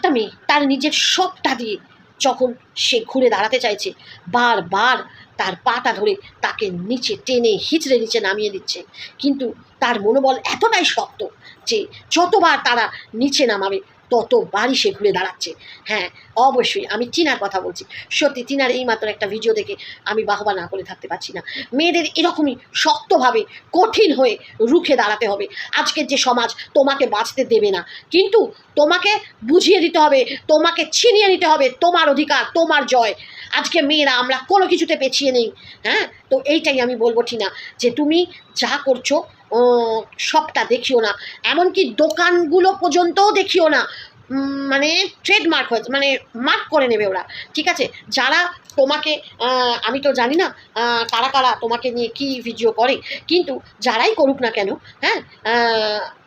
একটা মেয়ে তার নিজের সবটা দিয়ে যখন সে ঘুরে দাঁড়াতে চাইছে, বারবার তার পাটা ধরে তাকে নিচে টেনে হিচড়ে নিচে নামিয়ে দিচ্ছে। কিন্তু তার মনোবল এতটাই শক্ত যে যতবার তারা নিচে নামাবে ততবারই সে ঘুরে দাঁড়াচ্ছে। হ্যাঁ অবশ্যই, আমি টিনার কথা বলছি। সত্যি, টিনার এই মাত্র একটা ভিডিও দেখে আমি বাহবা না করে থাকতে পারছি না। মেয়েদের এরকমই শক্তভাবে কঠিন হয়ে রুখে দাঁড়াতে হবে। আজকের যে সমাজ তোমাকে বাঁচতে দেবে না। কিন্তু তোমাকে বুঝিয়ে দিতে হবে, তোমাকে ছিনিয়ে নিতে হবে তোমার অধিকার, তোমার জয়। আজকে মেয়েরা, আমরা কোনো কিছুতে পেছিয়ে নেই। হ্যাঁ তো এইটাই আমি বলব টিনা, যে তুমি যা করছ আহ, সবটা দেখিও না। এমনকি দোকানগুলো পর্যন্তও দেখিও না। মানে ট্রেডমার্ক হয়েছে মানে মার্ক করে নেবে ওরা। ঠিক আছে? যারা তোমাকে আমি তো জানি না কারা কারা তোমাকে নিয়ে কি ভিডিও করে কিন্তু যারাই করুক না কেন হ্যাঁ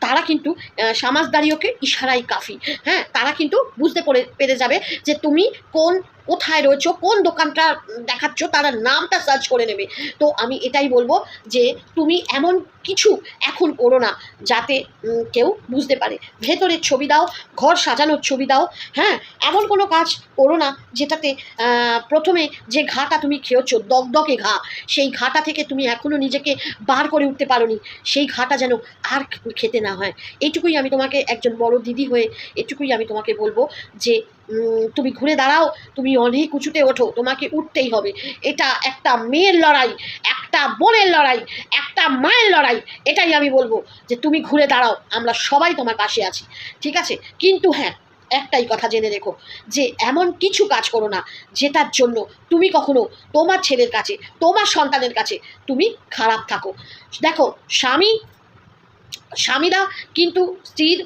তারা কিন্তু সমাজদারিওকে ইশারাই কাফি। হ্যাঁ তারা কিন্তু বুঝতে পেরে যাবে যে তুমি কোন কোথায় রয়েছো, কোন দোকানটা দেখাচ্ছ, তারা নামটা সার্চ করে নেবে। তো আমি এটাই বলব যে, তুমি এমন কিছু এখন করো না, যাতে কেউ বুঝতে পারে। ভেতরের ছবি দাও, ঘর সাজানোর ছবি দাও হ্যাঁ? এমন কোনো কাজ করো না, যেটাতে প্রথমে যে ঘাটা তুমি খেয়েছো, দগদগে ঘা, সেই ঘাটা থেকে তুমি এখনও নিজেকে বার করে উঠতে পারোনি, সেই ঘাটা যেন আর খেতে না হয়। এইটুকুই আমি তোমাকে, একজন বড় দিদি হয়ে, এটুকুই আমি তোমাকে বলব যে তুমি ঘুরে দাঁড়াও, তুমি অনেক উঁচুতে ওঠো, তোমাকে উঠতেই হবে। এটা একটা মেয়ের লড়াই, একটা বোনের লড়াই, একটা মায়ের লড়াই, এটাই আমি বলব যে তুমি ঘুরে দাঁড়াও, আমরা সবাই তোমার পাশে আছি, ঠিক আছে? কিন্তু হ্যাঁ একটাই কথা জেনে রেখো যে এমন কিছু কাজ করো না যেটার জন্য তুমি কখনো তোমার ছেলের কাছে, তোমার সন্তানের কাছে তুমি খারাপ থাকো। দেখো, স্বামী, স্বামীরা কিন্তু স্ত্রীর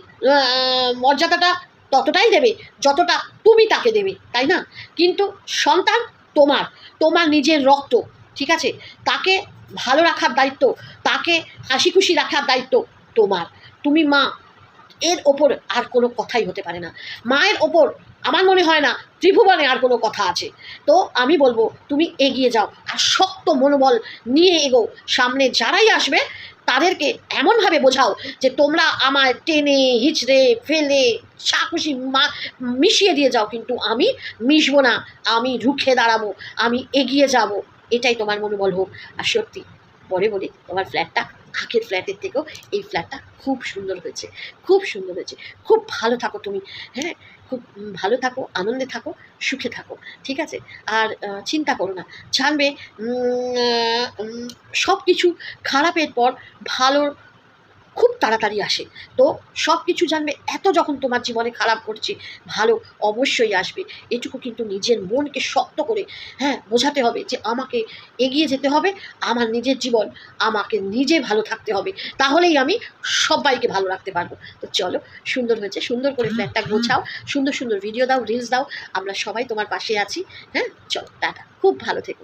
মর্যাদাটা ততটাই দেবে যতটা তুমি তাকে দেবে, তাই না? কিন্তু সন্তান তোমার তোমার নিজের রক্ত, ঠিক আছে? তাকে ভালো রাখার দায়িত্ব, তাকে হাসি খুশি রাখার দায়িত্ব তোমার। তুমি মা, এর ওপর আর কোনো কথাই হতে পারে না। মায়ের ওপর আমার মনে হয় না ত্রিভুবনে আর কোনো কথা আছে। তো আমি বলব, তুমি এগিয়ে যাও আর শক্ত মনোবল নিয়ে এগো। সামনে যারাই আসবে তাদেরকে এমনভাবে বোঝাও যে তোমরা আমায় টেনে, হিচড়ে, ফেলে, চাকুশি মা, মিশিয়ে দিয়ে যাও, কিন্তু আমি মিশবো না। আমি রুখে দাঁড়াবো, আমি এগিয়ে যাব। এটাই তোমার মনোবল হোক। আর সত্যি, পরে বলে, তোমার ফ্ল্যাটটা আগের ফ্ল্যাটের থেকেও এই ফ্ল্যাটটা খুব সুন্দর হয়েছে। খুব সুন্দর হয়েছে। খুব ভালো থাকো তুমি হ্যাঁ? খুব ভালো থাকো, আনন্দে থাকো, সুখে থাকো, ঠিক আছে? আর চিন্তা করো না, জানবে সব কিছু খারাপের পর ভালোর খুব তাড়াতাড়ি আসে। তো সব কিছু জানবে এত যখন তোমার জীবনে খারাপ করছে ভালো অবশ্যই আসবে। এটুকু কিন্তু নিজের মনকে শক্ত করে হ্যাঁ বোঝাতে হবে যে আমাকে এগিয়ে যেতে হবে আমার নিজের জীবন আমাকে নিজে ভালো থাকতে হবে। তাহলেই আমি সবাইকে ভালো রাখতে পারব। তো চলো সুন্দর হয়েছে সুন্দর করে ফ্ল্যাটটা গোছাও সুন্দর সুন্দর ভিডিও দাও রিলস দাও আমরা সবাই তোমার পাশে আছি হ্যাঁ চলো টাটা খুব ভালো থেকো।